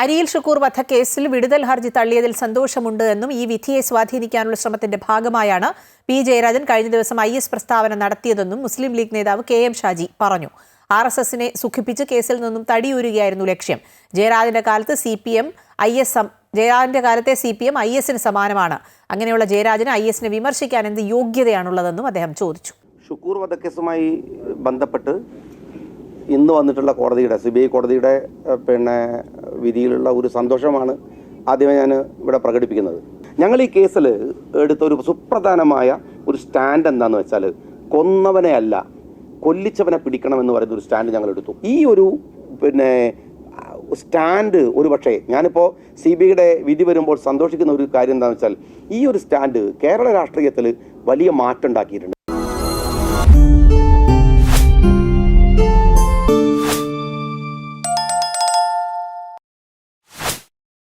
അരിയിൽ ഷുക്കൂർ വധക്കേസിൽ വിടുതൽ ഹർജി തള്ളിയതിൽ സന്തോഷമുണ്ട് എന്നും ഈ വിധിയെ സ്വാധീനിക്കാനുള്ള ശ്രമത്തിന്റെ ഭാഗമായാണ് പി ജയരാജൻ കഴിഞ്ഞ ദിവസം ഐ എസ് പ്രസ്താവന നടത്തിയതെന്നും മുസ്ലിം ലീഗ് നേതാവ് കെ എം ഷാജി പറഞ്ഞു. ആർ എസ് എസിനെ സുഖിപ്പിച്ച് കേസിൽ നിന്നും തടിയൂരുകയായിരുന്നു ലക്ഷ്യം. ജയരാജന്റെ കാലത്ത് C P M I S ജയരാജന്റെ കാലത്തെ സി പി എം ഐ എസിന് സമാനമാണ്. അങ്ങനെയുള്ള ജയരാജന് ഐ എസിനെ വിമർശിക്കാൻ എന്ത് യോഗ്യതയാണുള്ളതെന്നും അദ്ദേഹം ചോദിച്ചു. ഷുക്കൂർ വധക്കേസുമായി ബന്ധപ്പെട്ട് ഇന്ന് വന്നിട്ടുള്ള കോടതിയുടെ സി ബി ഐ കോടതിയുടെ പിന്നെ വിധിയിലുള്ള ഒരു സന്തോഷമാണ് ആദ്യമേ ഞാൻ ഇവിടെ പ്രകടിപ്പിക്കുന്നത്. ഞങ്ങൾ ഈ കേസിൽ എടുത്ത ഒരു സുപ്രധാനമായ ഒരു സ്റ്റാൻഡ് എന്താണെന്ന് വെച്ചാൽ കൊന്നവനെ അല്ല കൊല്ലിച്ചവനെ പിടിക്കണം എന്ന് പറയുന്ന ഒരു സ്റ്റാൻഡ് ഞങ്ങൾ എടുത്തു. ഈ ഒരു പിന്നെ സ്റ്റാൻഡ് ഒരു പക്ഷേ ഞാനിപ്പോൾ സി ബി ഐയുടെ വിധി വരുമ്പോൾ സന്തോഷിക്കുന്ന ഒരു കാര്യം എന്താണെന്ന് വെച്ചാൽ ഈ ഒരു സ്റ്റാൻഡ് കേരള രാഷ്ട്രീയത്തിൽ വലിയ മാറ്റം ഉണ്ടാക്കിയിട്ടുണ്ട്.